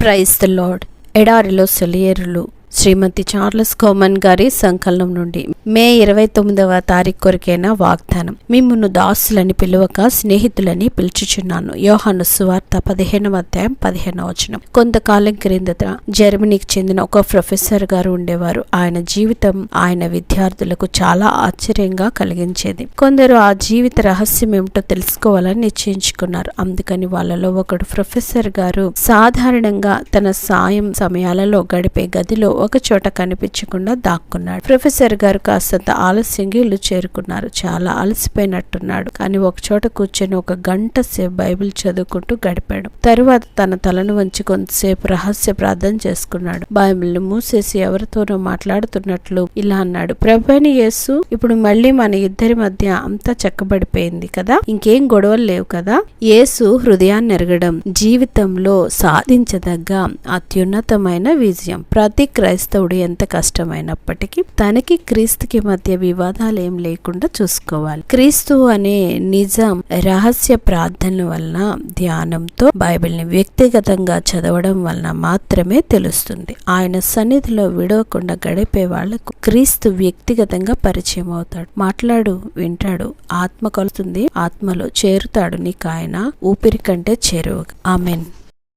Praise the lord ఎడారిలో సెలియరులు శ్రీమతి Charles common గారి సంకలనం నుండి మే ఇరవై తొమ్మిదవ తారీఖు కొరకైన వాగ్దానం. మిమ్మును దాసులని పిలువక స్నేహితులని పిలుచుచున్నాను. యోహాను సువార్త పదిహేనవ అధ్యాయం పదిహేనవ వచనం. కొంతకాలం క్రిందట జర్మనీకి చెందిన ఒక ప్రొఫెసర్ గారు ఉండేవారు. ఆయన జీవితం ఆయన విద్యార్థులకు చాలా ఆశ్చర్యంగా కలిగించేది. కొందరు ఆ జీవిత రహస్యం ఏమిటో తెలుసుకోవాలని నిశ్చయించుకున్నారు. అందుకని వాళ్ళలో ఒకడు ప్రొఫెసర్ గారు సాధారణంగా తన సాయం సమయాలలో గడిపే గదిలో ఒక చోట కనిపించకుండా దాక్కున్నాడు. ప్రొఫెసర్ గారు కాస్తంత ఆలస్యంగా ఇల్లు చేరుకున్నారు. చాలా అలసిపోయినట్టున్నాడు. కానీ ఒక చోట కూర్చొని ఒక గంట సేపు బైబిల్ చదువుకుంటూ గడిపాడు. తరువాత తన తలను వంచి కొంతసేపు రహస్య ప్రార్థన చేసుకున్నాడు. బైబిల్ మూసేసి ఎవరితోనో మాట్లాడుతున్నట్లు ఇలా అన్నాడు. ప్రభుని యేసు ఇప్పుడు మళ్ళీ మన ఇద్దరి మధ్య అంతా చక్కబడిపోయింది కదా? ఇంకేం గొడవలు లేవు కదా? యేసు హృదయాన్ని ఎరగడం జీవితంలో సాధించదగ్గ అత్యున్నతమైన విజయం. ప్రతి క్రైస్తవుడు ఎంత కష్టమైనప్పటికీ తనకి క్రీస్తుకి మధ్య వివాదాలు ఏం లేకుండా చూసుకోవాలి. క్రీస్తు అనే నిజం రహస్య ప్రార్థనల వలన ధ్యానంతో బైబిల్ని వ్యక్తిగతంగా చదవడం వలన మాత్రమే తెలుస్తుంది. ఆయన సన్నిధిలో విడవకుండా గడిపే వాళ్ళకు క్రీస్తు వ్యక్తిగతంగా పరిచయం అవుతాడు. మాట్లాడు వింటాడు ఆత్మ కలుతుంది ఆత్మలో చేరుతాడు నీకు ఆయన ఊపిరి కంటే చేరువు ఆమెన్.